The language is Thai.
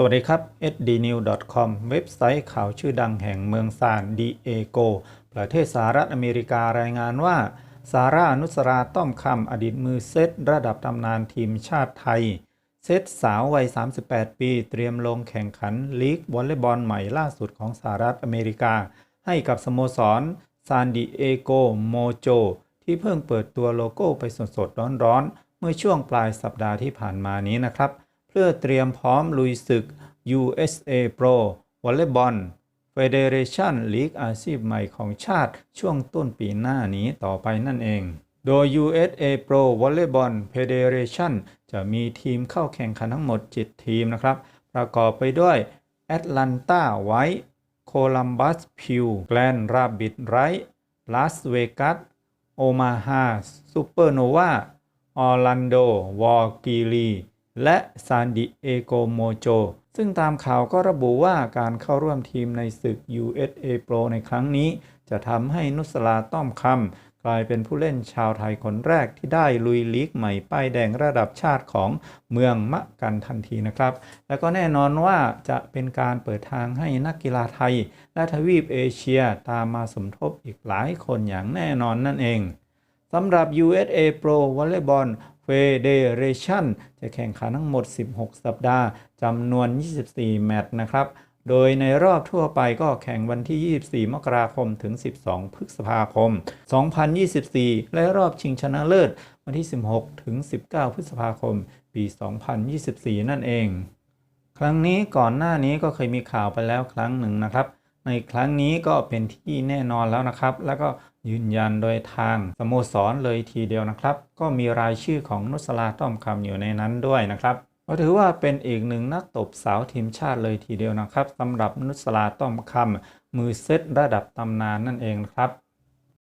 สวัสดีครับ sdnew.com เว็บไซต์ข่าวชื่อดังแห่งเมืองซานดิเอโก ประเทศสหรัฐอเมริการายงานว่า ซาร่านุสราต้อมคำอดีตมือเซตระดับตำนานทีมชาติไทย เซตสาววัย 38 ปี เตรียมลงแข่งขันลีกวอลเลย์บอลใหม่ล่าสุดของสหรัฐอเมริกา ให้กับสโมสรซานดิเอโกโมโจที่เพิ่งเปิดตัวโลโก้ไปสดๆร้อนๆ เมื่อช่วงปลายสัปดาห์ที่ผ่านมานี้นะครับ เพื่อเตรียมพร้อมลุยศึก USA Pro Volleyball Federation ลีกอาชีพใหม่ของชาติช่วงต้นปีหน้านี้ต่อไปนั่นเอง โดย USA Pro Volleyball Federation จะมีทีมเข้าแข่งขันทั้งหมด 7 ทีมนะครับ ประกอบไปด้วย Atlanta White Columbus Pew Grand Rapids Right Las Vegas Omaha Supernova ออร์แลนโดวอร์กิลี และซานดิเอโกโมโจ ซึ่งตามข่าวก็ระบุว่าการเข้าร่วมทีมในศึก USA Pro ในครั้งนี้ จะทำให้นุสลาต้อมคำกลายเป็นผู้เล่นชาวไทยคนแรกที่ได้ลุยลีกใหม่ป้ายแดงระดับชาติของเมืองมะกันทันทีนะครับ แล้วก็แน่นอนว่าจะเป็นการเปิดทางให้นักกีฬาไทย และทวีปเอเชียตามมาสมทบอีกหลายคนอย่างแน่นอนนั่นเองสำหรับ USA Pro Volleyball Federation จะแข่งขันทั้งหมด 16 สัปดาห์จำนวน 24 แมตช์นะครับ โดยในรอบทั่วไปก็แข่งวันที่ 24 มกราคมถึง 12 พฤษภาคม 2024 และรอบชิงชนะเลิศ วันที่ 16 ถึง 19 พฤษภาคม ปี 2024 นั่นเอง ครั้งนี้ก่อนหน้านี้ก็เคยมีข่าวไปแล้วครั้งหนึ่งนะครับ ในครั้งนี้ก็เป็นที่แน่นอนแล้วนะครับ แล้วก็ยืนยันโดยทางสโมสรเลยทีเดียวนะครับ ก็มีรายชื่อของนุสลาต้อมคำอยู่ในนั้นด้วยนะครับก็ถือว่าเป็นอีกหนึ่งนักตบสาวทีมชาติเลยทีเดียวนะครับสำหรับนุสลาต้อมคำมือเซตระดับตำนานนั่นเองครับ